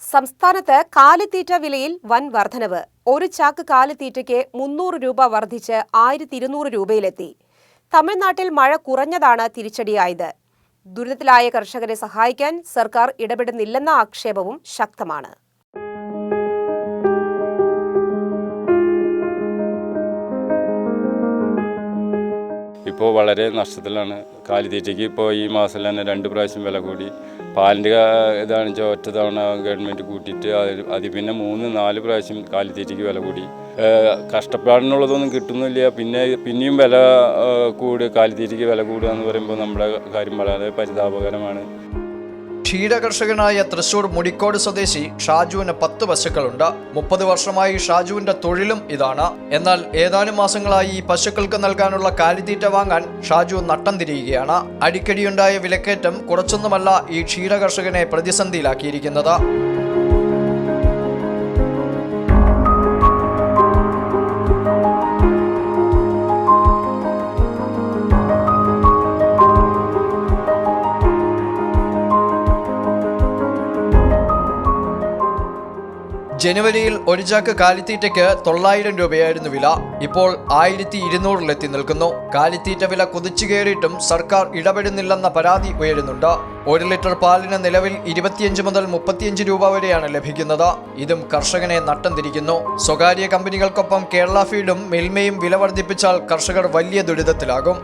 സംസ്ഥാനത്ത് കാലിത്തീറ്റ വിലയിൽ വൻ വർധനവ്. ഒരു ചാക്ക് കാലിത്തീറ്റയ്ക്ക് മുന്നൂറ് രൂപ വർദ്ധിച്ച് ആയിരത്തി ഇരുന്നൂറ് രൂപയിലെത്തി. തമിഴ്നാട്ടിൽ മഴ കുറഞ്ഞതാണ് തിരിച്ചടിയായത്. ദുരിതത്തിലായ കർഷകരെ സഹായിക്കാൻ സർക്കാർ ഇടപെടുന്നില്ലെന്ന ആക്ഷേപവും ശക്തമാണ്. ഇപ്പോൾ വളരെ നഷ്ടത്തിലാണ്. കാലിത്തീറ്റയ്ക്ക് ഇപ്പോൾ ഈ മാസം തന്നെ രണ്ട് പ്രാവശ്യം വില കൂടി. പാലിന്റെ ഇതാണെന്ന് വെച്ചാൽ ഒറ്റ തവണ ഗവൺമെന്റ് കൂട്ടിയിട്ട് അതിൽ അതിൽ പിന്നെ മൂന്ന് നാല് പ്രാവശ്യം കാലിത്തീറ്റയ്ക്ക് വില കൂടി. കഷ്ടപ്പാടിനുള്ളതൊന്നും കിട്ടുന്നില്ല. പിന്നെ പിന്നെയും വില കൂടുക കൂടി കാലിത്തീറ്റയ്ക്ക് വില കൂടുക എന്ന് പറയുമ്പോൾ നമ്മുടെ കാര്യം വളരെ പരിതാപകരമാണ്. ക്ഷീരകർഷകനായ തൃശൂർ മുടിക്കോട് സ്വദേശി ഷാജുവിന് പത്ത് പശുക്കളുണ്ട്. മുപ്പത് വർഷമായി ഷാജുവിന്റെ തൊഴിലും ഇതാണ്. എന്നാൽ ഏതാനും മാസങ്ങളായി ഈ പശുക്കൾക്ക് നൽകാനുള്ള കാലിത്തീറ്റ വാങ്ങാൻ ഷാജു നട്ടം തിരിയുകയാണ്. അടിക്കടിയുണ്ടായ വിലക്കയറ്റം കുറച്ചൊന്നുമല്ല ഈ ക്ഷീരകർഷകനെ പ്രതിസന്ധിയിലാക്കിയിരിക്കുന്നത്. ജനുവരിയിൽ ഒരു ചാക്ക് കാലിത്തീറ്റയ്ക്ക് തൊള്ളായിരം രൂപയായിരുന്നു വില. ഇപ്പോൾ ആയിരത്തി ഇരുന്നൂറിലെത്തി നിൽക്കുന്നു. കാലിത്തീറ്റ വില കുതിച്ചു കയറിയിട്ടും സർക്കാർ ഇടപെടുന്നില്ലെന്ന പരാതി ഉയരുന്നുണ്ട്. ഒരു ലിറ്റർ പാലിന് നിലവിൽ ഇരുപത്തിയഞ്ച് മുതൽ മുപ്പത്തിയഞ്ച് രൂപ വരെയാണ് ലഭിക്കുന്നത്. ഇതും കർഷകനെ നട്ടം തിരിക്കുന്നു സ്വകാര്യ കമ്പനികൾക്കൊപ്പം കേരള ഫീഡും മിൽമയും വില വർദ്ധിപ്പിച്ചാൽ കർഷകർ വലിയ ദുരിതത്തിലാകും.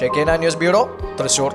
Shekinah news bureau Thrissur.